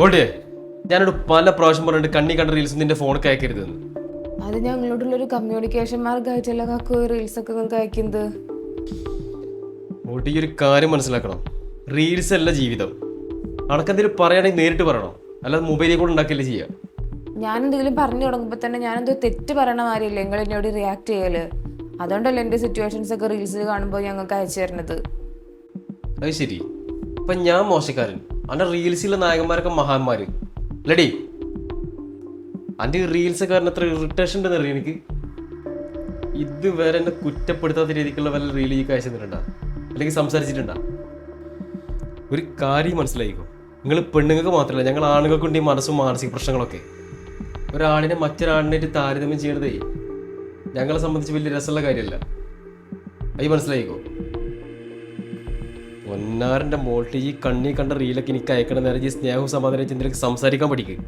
ഓടിയേ ഞാനോട് പല പ്രാവശ്യം പറഞ്ഞിട്ട് കണ്ണി കണ്ട റീൽസ് നിന്റെ ഫോണിൽ അയക്കരുതെന്ന് അത് ഞങ്ങളോടുള്ളൊരു കമ്മ്യൂണിക്കേഷൻ മാർഗമായിട്ടല്ല കാക്കു റീൽസ് ഒക്കെ നിങ്ങൾക്ക് അയക്കുന്നത്? ഈ ഒരു കാര്യം മനസ്സിലാക്കണം. റീൽസ് അല്ല ജീവിതം. അണക്കെന്തെങ്കിലും പറയുകയാണെങ്കിൽ നേരിട്ട് പറയണം? അല്ലാതെ മൊബൈലിൽ കൂടെ ഉണ്ടാക്കിയല്ലേ ചെയ്യാം? ഞാൻ എന്തെങ്കിലും പറഞ്ഞു തുടങ്ങുമ്പോൾ തന്നെ ഞാൻ എന്തോ തെറ്റ് പറയണ മാതിരിയല്ലേ നിങ്ങൾ എന്നോട് റിയാക്ട് ചെയ്യൽ? അതുകൊണ്ടല്ലേ എന്റെ സിറ്റുവേഷൻസ് ഒക്കെ റീൽസിൽ കാണുമ്പോൾ ഞങ്ങൾക്ക് അയച്ചു തരുന്നത്. അത് ശരി. അപ്പൊ ഞാൻ മോശക്കാരൻ. അന്റെ റീൽസിലെ നായകന്മാരൊക്കെ മഹാന്മാര്. ലഡി അന്റെ റീൽസ് കാരണം അത്ര ഇറിറ്റേഷൻ ഉണ്ടെന്ന് അറിയാം എനിക്ക്? ഇതുവരെ എന്നെ കുറ്റപ്പെടുത്താത്ത രീതിക്കുള്ള വല്ല റീൽ ഈ കാഴ്ച തന്നിട്ടുണ്ടാ അല്ലെങ്കിൽ സംസാരിച്ചിട്ടുണ്ടാ? ഒരു കാര്യം മനസ്സിലായിക്കോ? നിങ്ങൾ പെണ്ണുങ്ങൾക്ക് മാത്രമല്ല ഞങ്ങൾ ആണുങ്ങൾക്കുണ്ട് ഈ മനസ്സും മാനസിക പ്രശ്നങ്ങളൊക്കെ. ഒരാളിനെ മറ്റൊരാളിനായിട്ട് താരതമ്യം ചെയ്യണതേ ഞങ്ങളെ സംബന്ധിച്ച് വലിയ രസമുള്ള കാര്യമല്ല. അത് മനസ്സിലായിക്കോ? പൊന്നാറിന്റെ മോൾട്ട് ഈ കണ്ണി കണ്ട റീലൊക്കെ എനിക്ക് അയക്കണം നേരം ഈ സ്നേഹവും സമാധാനം ചിന്തയിലേക്ക് സംസാരിക്കാൻ പഠിക്കുക